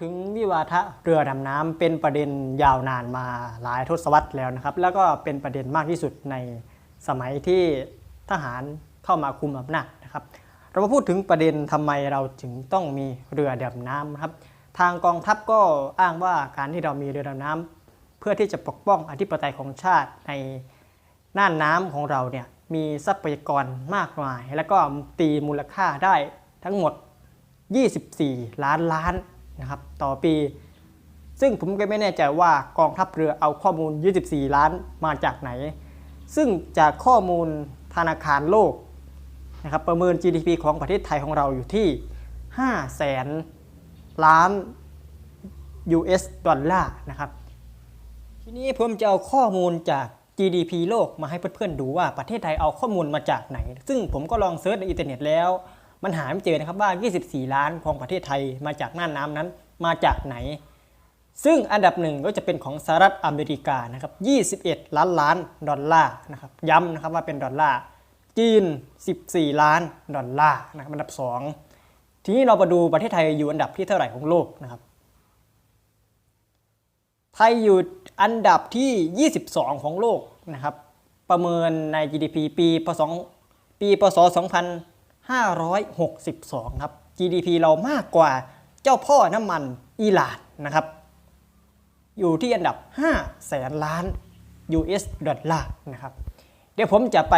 ถึงวิวาทะเรือดำน้ำเป็นประเด็นยาวนานมาหลายทศวรรษแล้วนะครับ แล้วก็เป็นประเด็นมากที่สุดในสมัยที่ทหารเข้ามาคุมอำนาจนะครับ เรามาพูดถึงประเด็นทำไมเราถึงต้องมีเรือดำน้ำนะครับ ทางกองทัพก็อ้างว่าการที่เรามีเรือดำน้ำเพื่อที่จะปกป้องอธิปไตยของชาติในน่านน้ำของเราเนี่ยมีทรัพยากรมากมาย แล้วก็ตีมูลค่าได้ทั้งหมด 24 ล้านล้าน นะครับต่อปี ซึ่งผมก็ไม่แน่ใจว่ากองทัพเรือเอาข้อมูล 24 ล้านมาจากไหน ซึ่งจากข้อมูลธนาคารโลกนะครับประเมิน GDP ของประเทศไทยของเราอยู่ที่ 5 แสนล้าน US ดอลลาร์นะครับทีนี้ผมจะเอาข้อมูลจาก GDP โลกมาให้เพื่อนๆดูว่าประเทศไทยเอาข้อมูลมาจากไหน ซึ่งผมก็ลองเซิร์ชในอินเทอร์เน็ตแล้ว มันหาไม่เจอนะครับว่า 24 ล้านของประเทศไทยมาจากน่านน้ำนั้นมาจากไหน ซึ่งอันดับหนึ่งก็จะเป็นของสหรัฐอเมริกานะครับ 21 ล้านล้านดอลลาร์นะครับย้ำนะครับว่าเป็นดอลลาร์จีน 14 ล้านดอลลาร์นะครับอันดับ 2 ทีนี้เรามาดูประเทศไทยอยู่อันดับที่เท่าไหร่ของโลกนะครับไทยอยู่อันดับที่ 22 ของโลกนะครับประเมินใน GDP ปีพศปีพศ 2562 ครับ GDP เรามากกว่าเจ้าพ่อน้ำมันอิหร่านนะครับ อยู่ที่อันดับ 5 แสนล้าน US ดอลลาร์นะครับ เดี๋ยวผมจะไป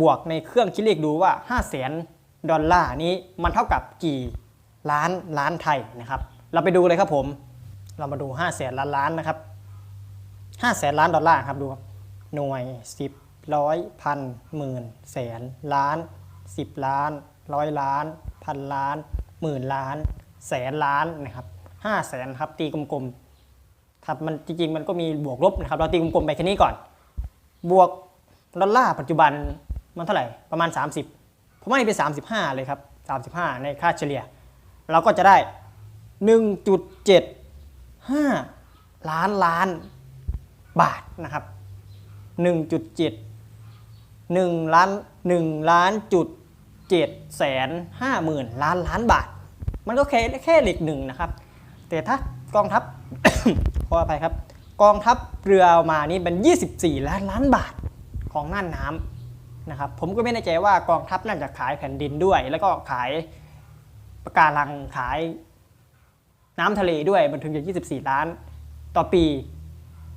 บวกในเครื่องคิดเลขดูว่า 5 แสนดอลลาร์นี้มันเท่ากับกี่ล้านล้านไทยนะครับ เราไปดูเลยครับผม เรามาดู 5 แสนล้านล้านนะครับ 5 แสนล้านดอลลาร์ครับดูครับหน่วย 10ร้อยพันหมื่นแสนล้าน 10 ล้านร้อยล้านพันล้านหมื่นล้าน แสนล้านนะครับ5แสนครับตีกลมๆครับมันจริงๆมันก็มีบวกลบนะครับ เราตีกลมๆไปแค่นี้ก่อน บวกดอลลาร์ปัจจุบันมันเท่าไหร่ ประมาณ 30 ผมว่านี่เป็น 35 เลยครับ 35 ในค่าเฉลี่ย เราก็จะได้ 1.75 ล้านล้านบาทนะครับ 1.7 1ล้าน1ล้านจุด 7แสน5หมื่นล้านล้านบาท มันก็แค่แค่เหล็กหนึ่งนะครับ แต่ถ้ากองทัพ ขออภัยครับ กองทัพเรือเอามานี่เป็น 24 ล้านล้านบาทของน่านน้ำนะครับ ผมก็ไม่แน่ใจว่ากองทัพน่าจะขายแผ่นดินด้วย แล้วก็ขายประการังขายน้ำทะเลด้วยมันถึงจะ 24 ล้านต่อปี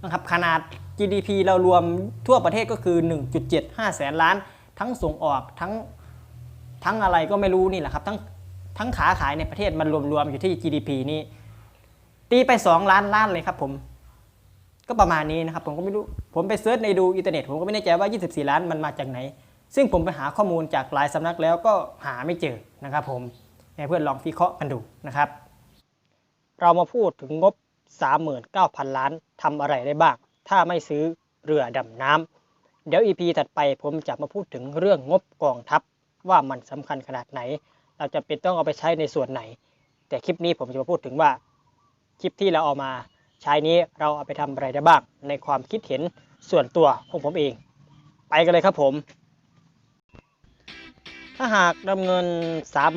นะครับขนาด GDP เรารวมทั่วประเทศก็คือ 1.75 แสนล้าน ทั้งส่งออกทั้ง ทั้งอะไรก็ไม่รู้นี่แหละครับ ทั้งทั้งขาขายในประเทศมันรวมๆอยู่ที่ GDP นี้ตีไป 2 ล้านล้านเลยครับผม ก็ประมาณนี้นะครับ ผมก็ไม่รู้ ผมไปเซิร์ชในดูอินเทอร์เน็ต ผมก็ไม่แน่ใจว่า 24 ล้านมันมาจากไหน ซึ่งผมไปหาข้อมูลจากหลายสำนักแล้วก็หาไม่เจอนะครับ ผมให้เพื่อนลองวิเคราะห์กันดูนะครับ เรามาพูดถึงงบ 39,000 ล้านทำอะไรได้บ้าง ถ้าไม่ซื้อเรือดำน้ำเดี๋ยว EP ถัดไปผมจะมาพูดถึงเรื่องงบกองทัพ ว่ามันสำคัญขนาดไหน เราจะเป็นต้องเอาไปใช้ในส่วนไหน แต่คลิปนี้ผมจะมาพูดถึงว่า คลิปที่เราเอามาใช้นี้เราเอาไปทำอะไรได้บ้างในความคิดเห็นส่วนตัวของผมเอง ไปกันเลยครับผม ถ้าหากนำเงิน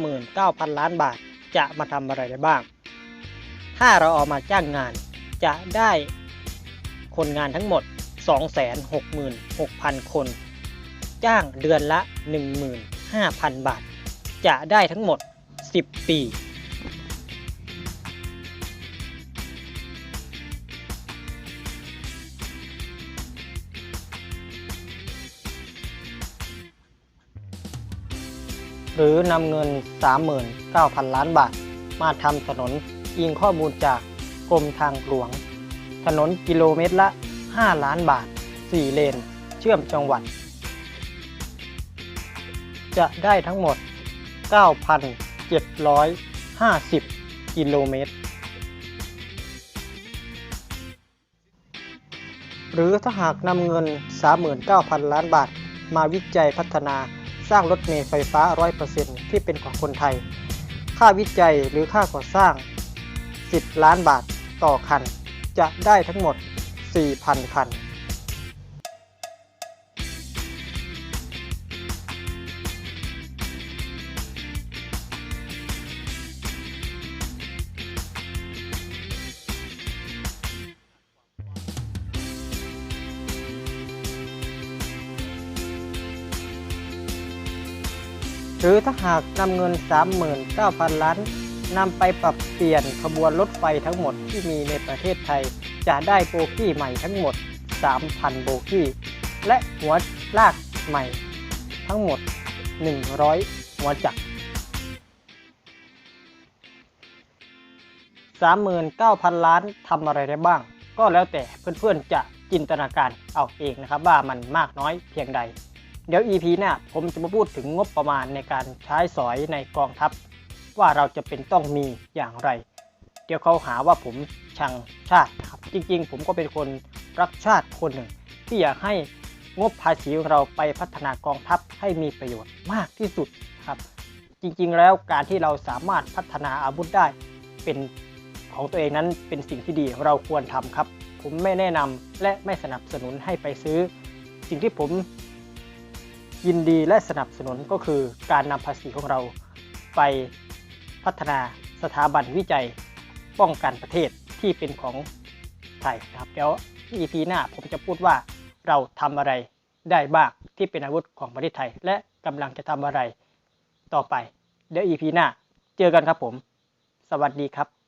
39,000 ล้านบาทจะมาทำอะไรได้บ้าง ถ้าเราเอามาจ้างงานจะได้คนงานทั้งหมด 266,000 คน จ้างเดือนละ 5,000 บาท จะได้ทั้งหมด 10 ปี หรือนำเงิน 39,000 ล้านบาท มาทำถนนอิงข้อมูลจากกรมทางหลวง ถนนกิโลเมตรละ 5 ล้านบาท 4 เลน เชื่อมจังหวัด จะได้ทั้งหมด 9,750 กิโลเมตร หรือถ้าหากนำเงิน 39,000 ล้านบาท มาวิจัยพัฒนาสร้างรถเมล์ไฟฟ้า 100%ที่เป็นของคนไทย ค่าวิจัยหรือค่าก่อสร้าง 10 ล้านบาทต่อคัน จะได้ทั้งหมด 4,000 คัน หรือถ้าหากนำเงิน 39,000 ล้านนำไปปรับเปลี่ยนขบวนรถไฟทั้งหมดที่มีในประเทศไทย จะได้โบกี้ใหม่ทั้งหมด 3,000 โบกี้ และหัวลากใหม่ทั้งหมด 100 หัวจักร 39,000 ล้านทำอะไรได้บ้าง ก็แล้วแต่เพื่อนๆจะจินตนาการเอาเองนะครับว่ามันมากน้อยเพียงใด เดี๋ยว EP หน้าผมจะมาพูดถึงงบประมาณในการใช้สอยในกองทัพ ว่าเราจะเป็นต้องมีอย่างไร เดี๋ยวเขาหาว่าผมชังชาติครับ จริงๆ ผมก็เป็นคนรักชาติคนหนึ่ง ที่อยากให้งบภาษีของเราไปพัฒนากองทัพให้มีประโยชน์มากที่สุดครับ จริงๆ แล้วการที่เราสามารถพัฒนาอาวุธได้เป็นของตัวเองนั้นเป็นสิ่งที่ดีเราควรทำครับ ผมไม่แนะนำและไม่สนับสนุนให้ไปซื้อ สิ่งที่ผม ยินดีและสนับสนุนก็คือการนำภาษีของเรา ไปพัฒนาสถาบันวิจัยป้องกันประเทศที่เป็นของไทยนะครับเดี๋ยว EP หน้าผมจะพูดว่าเราทำอะไรได้บ้างที่เป็นอาวุธของประเทศไทย และกำลังจะทำอะไรต่อไป เดี๋ยว EP หน้าเจอกันครับผม สวัสดีครับ